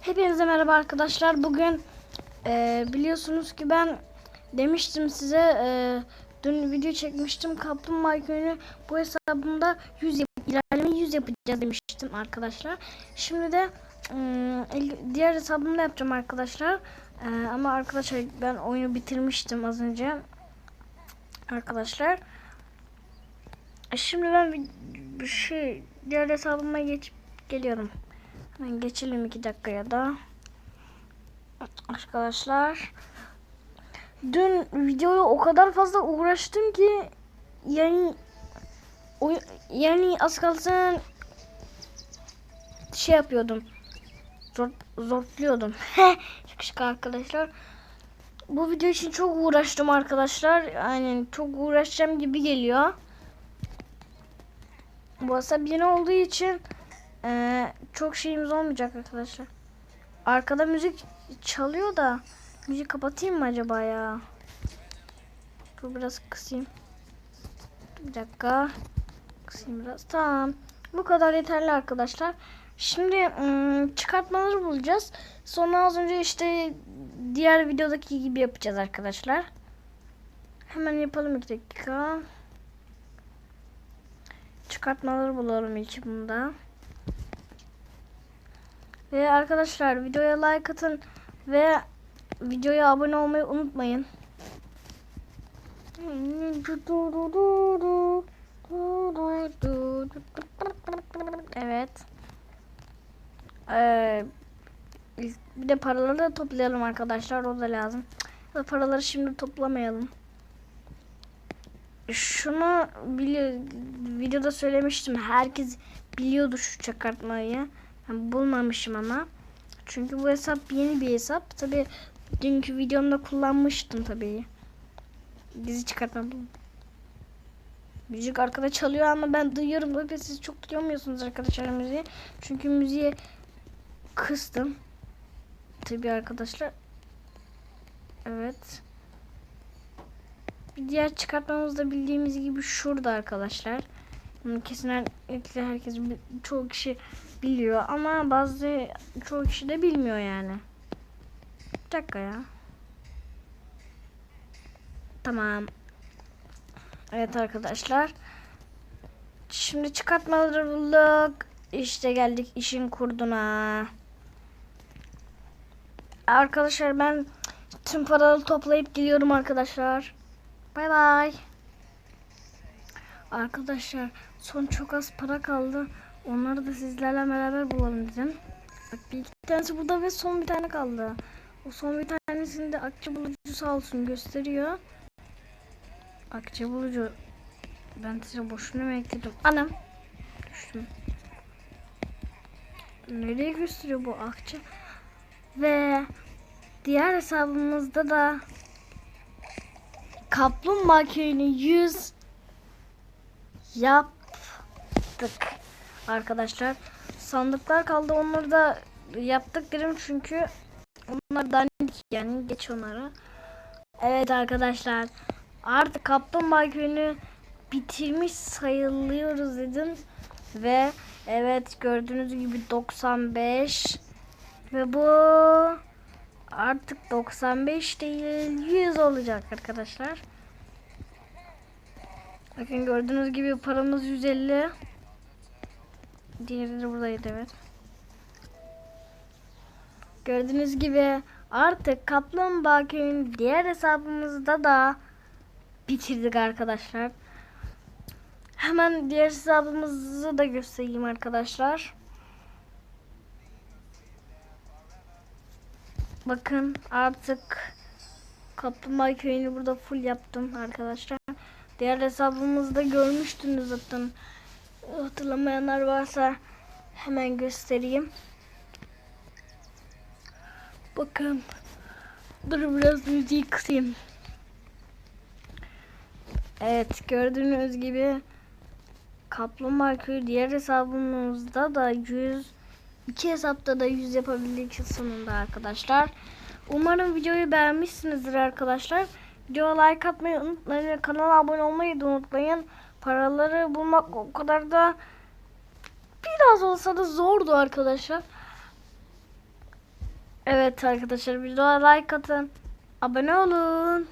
Hepinize merhaba arkadaşlar. Bugün e, biliyorsunuz ki ben demiştim size e, dün video çekmiştim. Kaplumbağa köyünü bu hesabımda 100 yap ilerleme 100 yapacağız demiştim arkadaşlar. Şimdi de el- diğer hesabımda yapacağım arkadaşlar. E, ama arkadaşlar ben oyunu bitirmiştim az önce. Arkadaşlar. E, Şimdi ben bir şey diğer hesabıma geçip geliyorum. Hemen geçelim iki dakikaya da. Arkadaşlar. Dün videoyu o kadar fazla uğraştım ki yani o, yani az kalsın şey yapıyordum. Zor, zorluyordum. Şaka arkadaşlar. Bu video için çok uğraştım arkadaşlar. Yani çok uğraşacağım gibi geliyor. Bu hesap yeni olduğu için ee, çok şeyimiz olmayacak arkadaşlar. Arkada müzik çalıyor da müzik kapatayım mı acaba ya? Dur biraz kısayım. Bir dakika. Kısayım biraz. Tamam. Bu kadar yeterli arkadaşlar. Şimdi ım, çıkartmaları bulacağız. Sonra az önce işte diğer videodaki gibi yapacağız arkadaşlar. Hemen yapalım bir dakika. Çıkartmaları bulalım ilk bunda. Ve arkadaşlar videoya like atın ve videoya abone olmayı unutmayın. Evet. Ee, bir de paraları da toplayalım arkadaşlar. O da lazım. Ve paraları şimdi toplamayalım. Şunu bili videoda söylemiştim. Herkes biliyordu şu çıkartmayı. Bulmamışım ama. Çünkü bu hesap yeni bir hesap. Tabi dünkü videomda kullanmıştım tabii. Dizi çıkartma bu. Müzik arkada çalıyor ama ben duyuyorum. Tabii siz çok duyamıyorsunuz arkadaşlar müziği. Çünkü müziği kıstım. Tabii arkadaşlar. Evet. Bir diğer çıkartmamız da bildiğimiz gibi şurada arkadaşlar. Kesinlikle herkes çoğu kişi biliyor ama bazı çoğu kişi de bilmiyor yani. Bir dakika ya. Tamam. Evet arkadaşlar. Şimdi çıkartmaları bulduk. İşte geldik işin kurduna. Arkadaşlar ben tüm paraları toplayıp geliyorum arkadaşlar. Bay bay. Arkadaşlar son çok az para kaldı. Onları da sizlerle beraber bulalım dedim. Bak bir iki tanesi burada ve son bir tane kaldı. O son bir tanesini de akçe bulucu sağ olsun gösteriyor. Akçe bulucu. Ben size boşuna mı ekledim? Anam. Düştüm. Nereye gösteriyor bu akçe? Ve diğer hesabımızda da Kaplumbağa köyünü 100 yaptık arkadaşlar. Sandıklar kaldı onları da yaptık dedim çünkü onlar dandik yani geç onları. Evet arkadaşlar artık Kaplumbağa köyünü bitirmiş sayılıyoruz dedim. Ve evet gördüğünüz gibi 95 ve bu artık 95 değil 100 olacak arkadaşlar. Bakın gördüğünüz gibi paramız 150. Diğeri de buradaydı evet. Gördüğünüz gibi artık Kaplumbağa Köyü'nün diğer hesabımızda da bitirdik arkadaşlar. Hemen diğer hesabımızı da göstereyim arkadaşlar. Bakın artık Kaplumbağa Köyü'nü burada full yaptım arkadaşlar. Diğer hesabımızda görmüştünüz zaten. Hatırlamayanlar varsa hemen göstereyim. Bakın. Dur biraz müziği kısayım. Evet gördüğünüz gibi Kaplumbağa Köyü diğer hesabımızda da 100 iki hesapta da 100 yapabildik sonunda arkadaşlar. Umarım videoyu beğenmişsinizdir arkadaşlar. Videoya like atmayı unutmayın kanala abone olmayı da unutmayın. Paraları bulmak o kadar da biraz olsa da zordu arkadaşlar. Evet arkadaşlar videoya like atın. Abone olun.